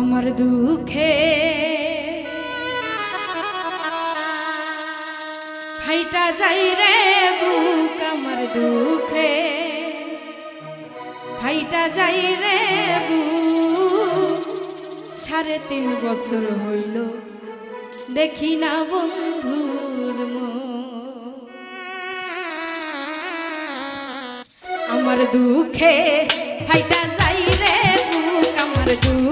আমার দুঃখে। ফাইটা যাই রে বুক আমার দুঃখে। ফাইটা যাই রে বুক, সাড়ে তিন বছর হইল। দেখি না বন্ধুর আমার দুঃখে ফাইটা যাই রে বুক আমার দুঃখে।